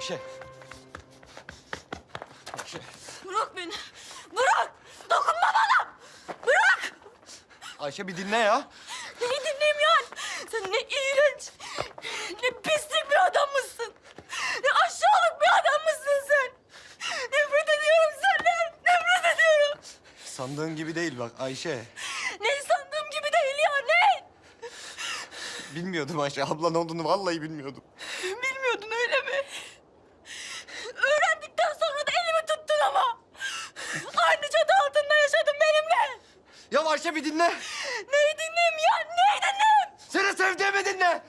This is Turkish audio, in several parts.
Ayşe. Ayşe. Bırak beni. Bırak. Dokunma bana. Bırak. Ayşe bir dinle ya. Neyi dinleyeyim yani? Sen ne iğrenç, ne pislik bir adammışsın. Ne aşağılık bir adammışsın sen. Nefret ediyorum senden. Nefret ediyorum. Sandığın gibi değil bak Ayşe. Ne sandığım gibi değil ya ne? Bilmiyordum Ayşe. Ablan olduğunu vallahi bilmiyordum. Bilmiyordun öyle mi? Öğrendikten sonra da elimi tuttun ama. Aynı çatı altında yaşadın benimle. Ya Ayşe bir dinle. Neyi dinleyeyim ya? Neyi dinleyeyim? Seni sevdiğimi dinle.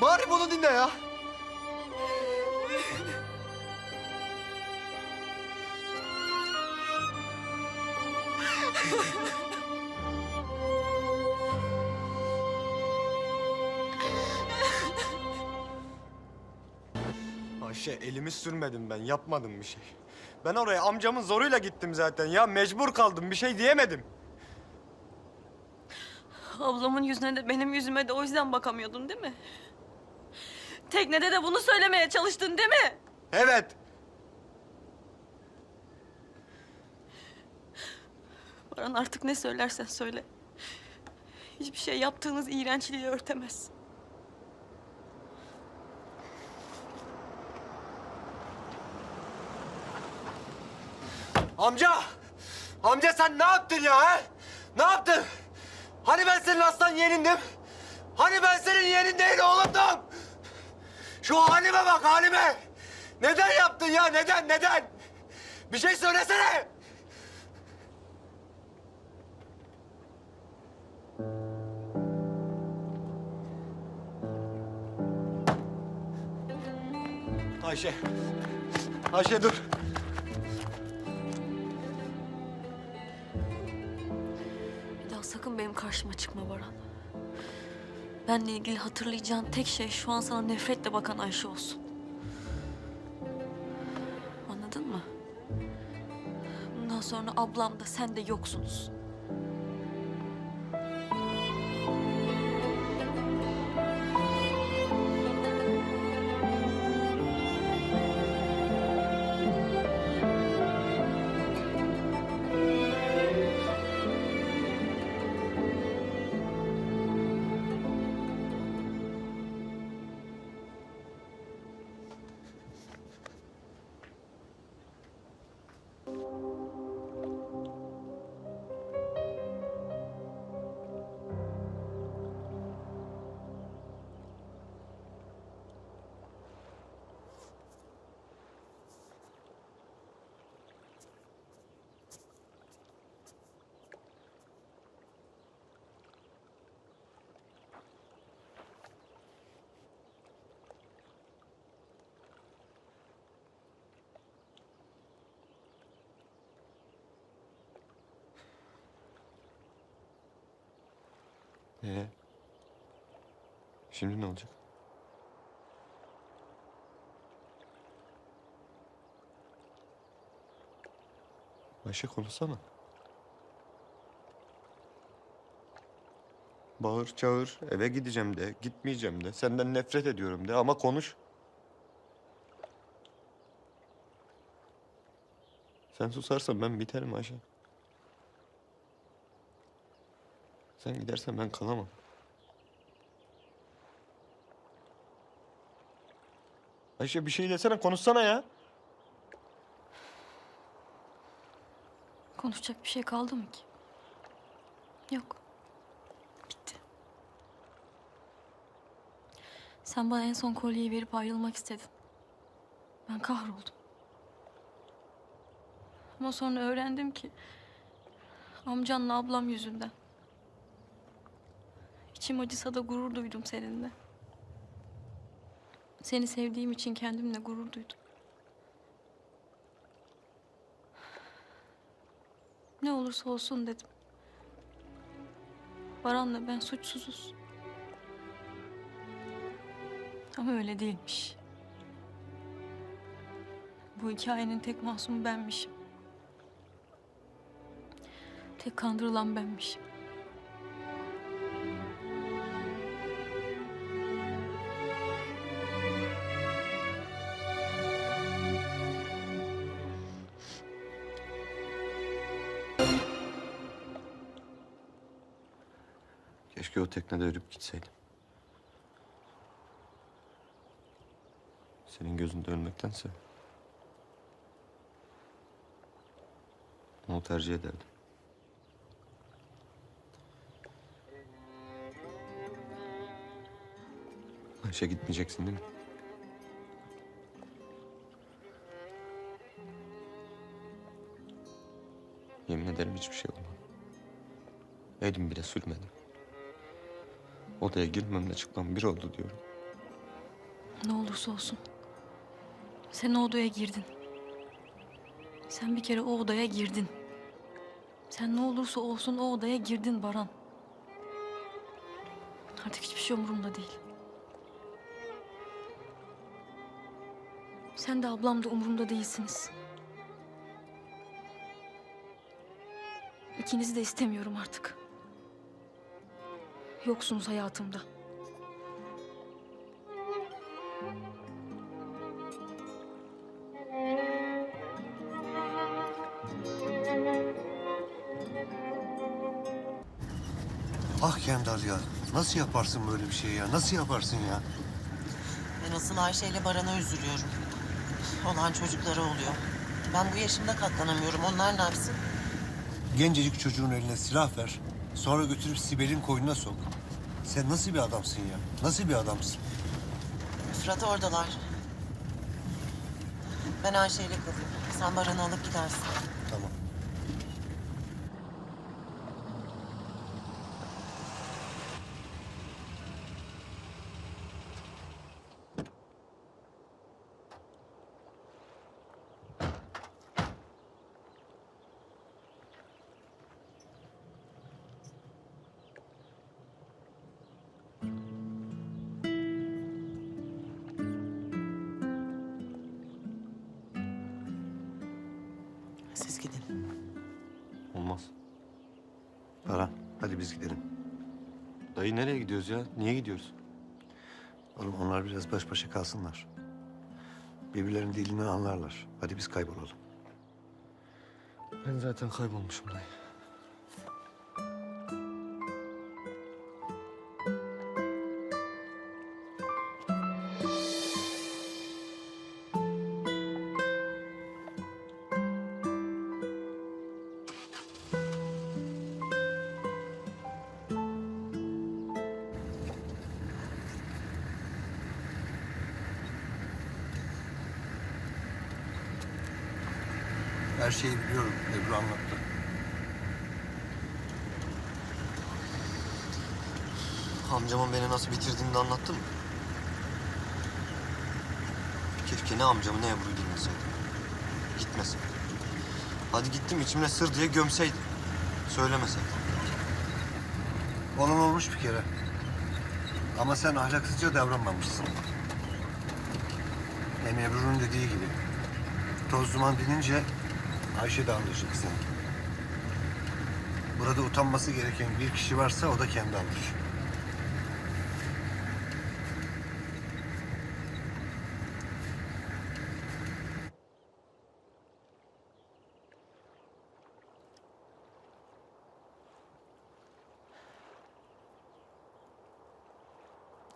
Bari bunu dinle ya. Ayşe elimi sürmedim ben. Yapmadım bir şey. Ben oraya amcamın zoruyla gittim zaten. Ya mecbur kaldım. Bir şey diyemedim. Ablamın yüzüne de benim yüzüme de o yüzden bakamıyordun değil mi? Teknede de bunu söylemeye çalıştın değil mi? Evet. Baran artık ne söylersen söyle. Hiçbir şey yaptığınız iğrençliği örtemez. Amca! Amca sen ne yaptın ya he? Ne yaptın? Hani ben senin aslan yeğenindim? Hani ben senin yeğenin değil oğlumdum? Şu halime bak halime! Neden yaptın ya neden neden? Bir şey söylesene! Ayşe. Ayşe dur. Sakın benim karşıma çıkma Baran. Benle ilgili hatırlayacağın tek şey şu an sana nefretle bakan Ayşe olsun. Anladın mı? Bundan sonra ablam da sen de yoksunuz. Ee? Şimdi ne olacak? Ayşe konuşsana. Bağır çağır eve gideceğim de gitmeyeceğim de senden nefret ediyorum de ama konuş. Sen susarsan ben biterim Ayşe. Sen gidersen ben kalamam. Ayşe bir şey desene konuşsana ya. Konuşacak bir şey kaldı mı ki? Yok. Bitti. Sen bana en son kolyeyi verip ayrılmak istedin. Ben kahroldum. Ama sonra öğrendim ki... ...amcanla ablam yüzünden. İçim acısa da gurur duydum seninle. Seni sevdiğim için kendimle gurur duydum. Ne olursa olsun dedim. Baran'la ben suçsuzuz. Ama öyle değilmiş. Bu hikayenin tek masumu benmişim. Tek kandırılan benmişim. Keşke o teknede ölüp gitseydim. Senin gözünde ölmektense... Onu tercih ederdim. Ayşe gitmeyeceksin değil mi? Yemin ederim hiçbir şey olmadı. Elim bile sürmedim. Odaya girmemle çıkmam bir oldu diyorum. Ne olursa olsun. Sen o odaya girdin. Sen bir kere o odaya girdin. Sen ne olursa olsun o odaya girdin Baran. Artık hiçbir şey umurumda değil. Sen de ablam da umurumda değilsiniz. İkinizi de istemiyorum artık. Yoksunuz hayatımda. Ah Kendal ya. Nasıl yaparsın böyle bir şey ya? Nasıl yaparsın ya? Ben asıl Ayşe ile Baran'a üzülüyorum. Olan çocuklara oluyor. Ben bu yaşımda katlanamıyorum. Onlar ne yapsın? Gencecik çocuğun eline silah ver. Sonra götürüp Sibel'in koynuna sok. Sen nasıl bir adamsın ya? Nasıl bir adamsın? Fırat oradalar. Ben Ayşe ile kalayım. Sen Baran'ı alıp gidersin. Siz gidin. Olmaz. Baran, hadi biz gidelim. Dayı nereye gidiyoruz ya? Niye gidiyoruz? Oğlum onlar biraz baş başa kalsınlar. Birbirlerinin dilini anlarlar. Hadi biz kaybolalım. Ben zaten kaybolmuşum dayı. Her şeyi biliyorum. Ebru anlattı. Amcamın beni nasıl bitirdiğini de anlattın mı? Keşke ne amcamı ne Ebru'yu dinleseydim. Gitmesin. Hadi gittim içimde sır diye gömseydim. Söylemeseydim. Olan olmuş bir kere. Ama sen ahlaksızca davranmamışsın. Hem Ebru'nun dediği gibi. Toz duman dinince Ayşe de anlayacak seni. Burada utanması gereken bir kişi varsa o da kendi alır.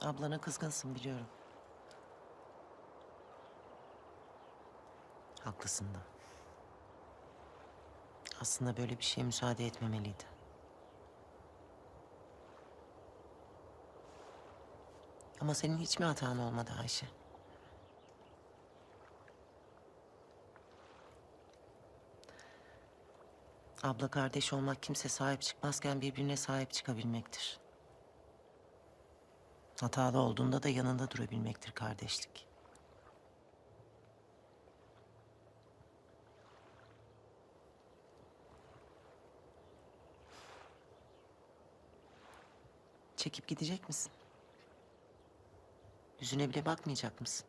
Ablana kızgınsın biliyorum. Haklısın da. Aslında böyle bir şeye müsaade etmemeliydi. Ama senin hiç mi hatan olmadı Ayşe? Abla kardeş olmak kimse sahip çıkmazken birbirine sahip çıkabilmektir. Hatalı olduğunda da yanında durabilmektir kardeşlik. Çekip gidecek misin? Yüzüne bile bakmayacak mısın?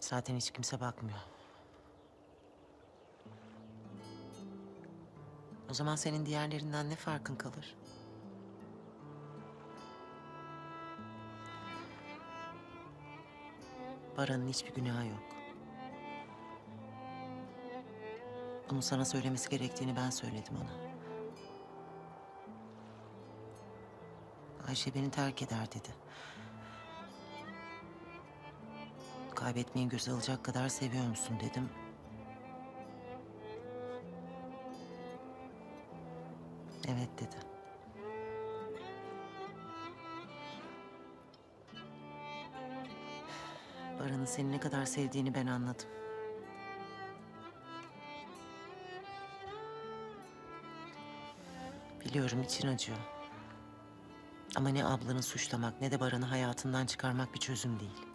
Zaten hiç kimse bakmıyor. O zaman senin diğerlerinden ne farkın kalır? Baran'ın hiçbir günahı yok. Bunu sana söylemesi gerektiğini ben söyledim ona. Ayşe beni terk eder dedi. Kaybetmeyi göze alacak kadar seviyor musun dedim. Evet dedi. Baran'ın seni ne kadar sevdiğini ben anladım. Biliyorum için acıyor. Ama ne ablanı suçlamak ne de Baran'ı hayatından çıkarmak bir çözüm değil.